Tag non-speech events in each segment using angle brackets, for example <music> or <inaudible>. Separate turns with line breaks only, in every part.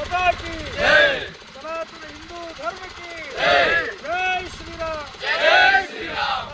సదా కి
సనాతన హిందూ ధర్మ కి
జై శ్రీరామ్! జై శ్రీరామ్!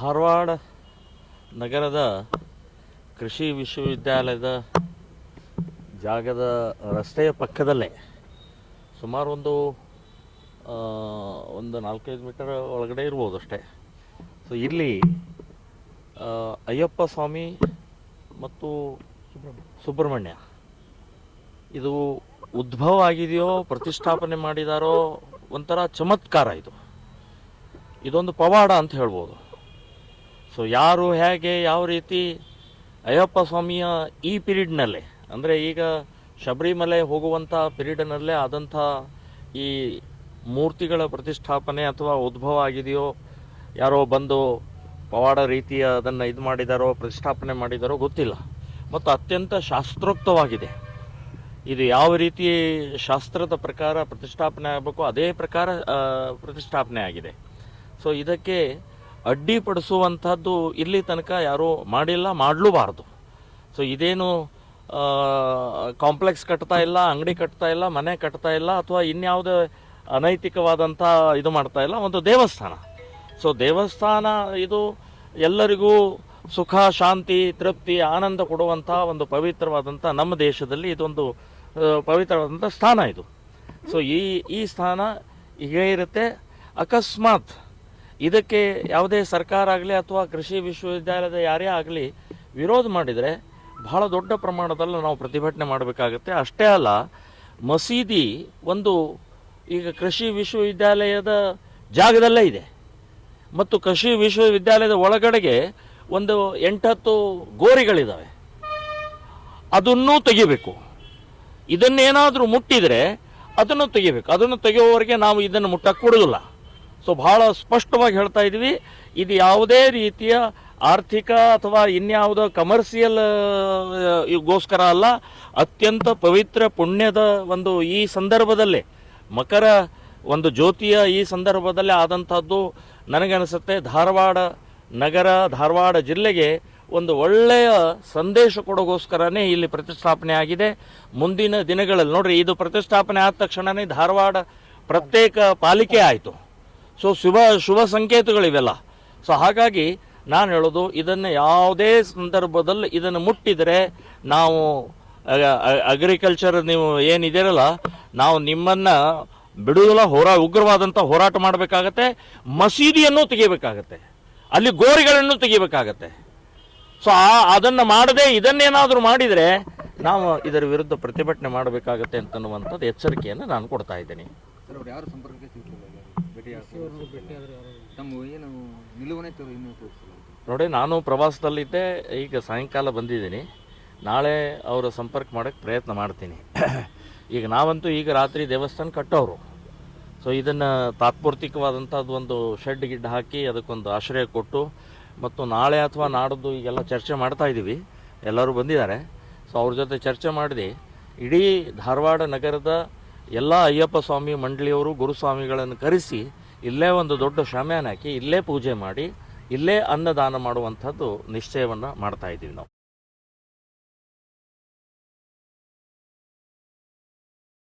ಧಾರವಾಡ ನಗರದ ಕೃಷಿ ವಿಶ್ವವಿದ್ಯಾಲಯದ ಜಾಗದ ರಸ್ತೆಯ ಪಕ್ಕದಲ್ಲೇ ಸುಮಾರು ಒಂದು ಒಂದು ನಾಲ್ಕೈದು ಮೀಟರ್ ಒಳಗಡೆ ಇರ್ಬೋದು ಅಷ್ಟೇ. ಸೊ ಇಲ್ಲಿ ಅಯ್ಯಪ್ಪ ಸ್ವಾಮಿ ಮತ್ತು ಸುಬ್ರಹ್ಮಣ್ಯ. ಇದು ಉದ್ಭವ ಆಗಿದೆಯೋ, ಪ್ರತಿಷ್ಠಾಪನೆ ಮಾಡಿದಾರೋ ಒಂಥರ ಚಮತ್ಕಾರ ಇದು. ಇದೊಂದು ಪವಾಡ ಅಂತ ಹೇಳ್ಬೋದು. ಸೊ ಯಾರು ಹೇಗೆ ಯಾವ ರೀತಿ ಅಯ್ಯಪ್ಪ ಸ್ವಾಮಿಯ ಈ ಪೀರಿಯಡ್ನಲ್ಲೇ ಅಂದರೆ ಈಗ ಶಬರಿಮಲೆ ಹೋಗುವಂಥ ಪೀರಿಯಡ್ನಲ್ಲೇ ಆದಂಥ ಈ ಮೂರ್ತಿಗಳ ಪ್ರತಿಷ್ಠಾಪನೆ ಅಥವಾ ಉದ್ಭವ ಆಗಿದೆಯೋ, ಯಾರೋ ಬಂದು ಪವಾಡ ರೀತಿಯ ಅದನ್ನು ಇದು ಮಾಡಿದಾರೋ, ಪ್ರತಿಷ್ಠಾಪನೆ ಮಾಡಿದಾರೋ ಗೊತ್ತಿಲ್ಲ. ಮತ್ತು ಅತ್ಯಂತ ಶಾಸ್ತ್ರೋಕ್ತವಾಗಿದೆ. ಇದು ಯಾವ ರೀತಿ ಶಾಸ್ತ್ರದ ಪ್ರಕಾರ ಪ್ರತಿಷ್ಠಾಪನೆ ಆಗಬೇಕು ಅದೇ ಪ್ರಕಾರ ಪ್ರತಿಷ್ಠಾಪನೆ ಆಗಿದೆ. ಸೊ ಇದಕ್ಕೆ ಅಡ್ಡಿಪಡಿಸುವಂಥದ್ದು ಇಲ್ಲಿ ತನಕ ಯಾರೂ ಮಾಡಿಲ್ಲ, ಮಾಡಲೂಬಾರ್ದು. ಸೊ ಇದೇನು ಕಾಂಪ್ಲೆಕ್ಸ್ ಕಟ್ತಾ ಇಲ್ಲ, ಅಂಗಡಿ ಕಟ್ತಾ ಇಲ್ಲ, ಮನೆ ಕಟ್ತಾ ಇಲ್ಲ, ಅಥವಾ ಇನ್ಯಾವುದೇ ಅನೈತಿಕವಾದಂಥ ಇದು ಮಾಡ್ತಾ ಇಲ್ಲ, ಒಂದು ದೇವಸ್ಥಾನ. ಸೊ ದೇವಸ್ಥಾನ ಇದು ಎಲ್ಲರಿಗೂ ಸುಖ, ಶಾಂತಿ, ತೃಪ್ತಿ, ಆನಂದ ಕೊಡುವಂಥ ಒಂದು ಪವಿತ್ರವಾದಂಥ ನಮ್ಮ ದೇಶದಲ್ಲಿ ಇದೊಂದು ಪವಿತ್ರವಾದಂಥ ಸ್ಥಾನ ಇದು. ಸೊ ಈ ಈ ಸ್ಥಾನ ಹೀಗೆ ಇರುತ್ತೆ. ಅಕಸ್ಮಾತ್ ಇದಕ್ಕೆ ಯಾವುದೇ ಸರ್ಕಾರ ಆಗಲಿ ಅಥವಾ ಕೃಷಿ ವಿಶ್ವವಿದ್ಯಾಲಯದ ಯಾರೇ ಆಗಲಿ ವಿರೋಧ ಮಾಡಿದರೆ ಬಹಳ ದೊಡ್ಡ ಪ್ರಮಾಣದಲ್ಲಿ ನಾವು ಪ್ರತಿಭಟನೆ ಮಾಡಬೇಕಾಗುತ್ತೆ. ಅಷ್ಟೇ ಅಲ್ಲ, ಮಸೀದಿ ಒಂದು ಈಗ ಕೃಷಿ ವಿಶ್ವವಿದ್ಯಾಲಯದ ಜಾಗದಲ್ಲೇ ಇದೆ. ಮತ್ತು ಕೃಷಿ ವಿಶ್ವವಿದ್ಯಾಲಯದ ಒಳಗಡೆಗೆ ಒಂದು ಎಂಟತ್ತು ಗೋರಿಗಳಿದ್ದಾವೆ ಅದನ್ನು ತೆಗಿಬೇಕು. ಇದನ್ನೇನಾದರೂ ಮುಟ್ಟಿದರೆ ಅದನ್ನು ತೆಗಿಬೇಕು. ಅದನ್ನು ತೆಗೆಯುವವರೆಗೆ ನಾವು ಇದನ್ನು ಮುಟ್ಟಕ್ಕೆ ಕೊಡೋದಿಲ್ಲ ಸೊ ಬಹಳ ಸ್ಪಷ್ಟವಾಗಿ ಹೇಳ್ತಾ ಇದ್ವಿ. ಇದು ಯಾವುದೇ ರೀತಿಯ ಆರ್ಥಿಕ ಅಥವಾ ಇನ್ಯಾವುದೋ ಕಮರ್ಷಿಯಲ್ ಗೋಸ್ಕರ ಅಲ್ಲ, ಅತ್ಯಂತ ಪವಿತ್ರ ಪುಣ್ಯದ ಒಂದು ಈ ಸಂದರ್ಭದಲ್ಲೇ, ಮಕರ ಒಂದು ಜ್ಯೋತಿಯ ಈ ಸಂದರ್ಭದಲ್ಲಿ ಆದಂಥದ್ದು ನನಗನಿಸುತ್ತೆ. ಧಾರವಾಡ ನಗರ, ಧಾರವಾಡ ಜಿಲ್ಲೆಗೆ ಒಂದು ಒಳ್ಳೆಯ ಸಂದೇಶ ಕೊಡೋಗೋಸ್ಕರನೇ ಇಲ್ಲಿ ಪ್ರತಿಷ್ಠಾಪನೆ ಆಗಿದೆ. ಮುಂದಿನ ದಿನಗಳಲ್ಲಿ ನೋಡ್ರಿ, ಇದು ಪ್ರತಿಷ್ಠಾಪನೆ ಆದ ತಕ್ಷಣವೇ ಧಾರವಾಡ ಪ್ರತ್ಯೇಕ ಪಾಲಿಕೆ ಆಯಿತು. ಸೊ ಶುಭ ಶುಭ ಸಂಕೇತಗಳಿವೆಲ್ಲ. ಸೊ ಹಾಗಾಗಿ ನಾನು ಹೇಳೋದು ಇದನ್ನು ಯಾವುದೇ ಸಂದರ್ಭದಲ್ಲಿ ಇದನ್ನು ಮುಟ್ಟಿದರೆ ನಾವು ಅಗ್ರಿಕಲ್ಚರ್ ನೀವು ಏನಿದ್ದೀರಲ್ಲ ನಾವು ನಿಮ್ಮನ್ನು ಬಿಡುವುದಿಲ್ಲ ಹೋರಾ ಉಗ್ರವಾದಂಥ ಹೋರಾಟ ಮಾಡಬೇಕಾಗತ್ತೆ, ಮಸೀದಿಯನ್ನು ತೆಗಿಬೇಕಾಗತ್ತೆ, ಅಲ್ಲಿ ಗೋರಿಗಳನ್ನು ತೆಗಿಬೇಕಾಗತ್ತೆ. ಸೊ ಆ, ಅದನ್ನು ಮಾಡದೆ ಇದನ್ನೇನಾದರೂ ಮಾಡಿದರೆ ನಾವು ಇದರ ವಿರುದ್ಧ ಪ್ರತಿಭಟನೆ ಮಾಡಬೇಕಾಗತ್ತೆ ಅಂತನ್ನುವಂಥದ್ದು ಎಚ್ಚರಿಕೆಯನ್ನು ನಾನು ಕೊಡ್ತಾ ಇದ್ದೀನಿ.
ಸರ್ ಅವ್ರು ಯಾರು ಸಂಪರ್ಕಕ್ಕೆ ಭೇಟಿ ತಮ್ಮ ಏನು ನಿಲುವನೇ ತೋರು ಇನ್ನೂ ತೋರಿಸಿಲ್ಲ.
ನೋಡಿ ನಾನು ಪ್ರವಾಸದಲ್ಲಿದ್ದೆ ಈಗ ಸಾಯಂಕಾಲ ಬಂದಿದ್ದೀನಿ. ನಾಳೆ ಅವರ ಸಂಪರ್ಕ ಮಾಡೋಕ್ಕೆ ಪ್ರಯತ್ನ ಮಾಡ್ತೀನಿ. <clears throat> ಈಗ ನಾವಂತೂ ಈಗ ರಾತ್ರಿ ದೇವಸ್ಥಾನ ಕಟ್ಟೋರು. ಸೊ ಇದನ್ನು ತಾತ್ಪೂರ್ತಿಕವಾದಂಥದ್ದು ಒಂದು ಶೆಡ್ ಗಿಡ್ ಹಾಕಿ ಅದಕ್ಕೊಂದು ಆಶ್ರಯ ಕೊಟ್ಟು ಮತ್ತು ನಾಳೆ ಅಥವಾ ನಾಡದ್ದು ಈಗೆಲ್ಲ ಚರ್ಚೆ ಮಾಡ್ತಾ ಇದ್ದೀವಿ ಎಲ್ಲರೂ ಬಂದಿದ್ದಾರೆ. ಸೊ ಅವ್ರ ಜೊತೆ ಚರ್ಚೆ ಮಾಡಿದೆ. ಇಡೀ ಧಾರವಾಡ ನಗರದ ಎಲ್ಲ ಅಯ್ಯಪ್ಪ ಸ್ವಾಮಿ ಮಂಡಳಿಯವರು ಗುರುಸ್ವಾಮಿಗಳನ್ನು ಕರೆಸಿ ಇಲ್ಲೇ ಒಂದು ದೊಡ್ಡ ಶಾಮ್ಯಾನ ಹಾಕಿ, ಇಲ್ಲೇ ಪೂಜೆ ಮಾಡಿ, ಇಲ್ಲೇ ಅನ್ನದಾನ ಮಾಡುವಂಥದ್ದು ನಿಶ್ಚಯವನ್ನು ಮಾಡ್ತಾ ಇದ್ದೀವಿ ನಾವು.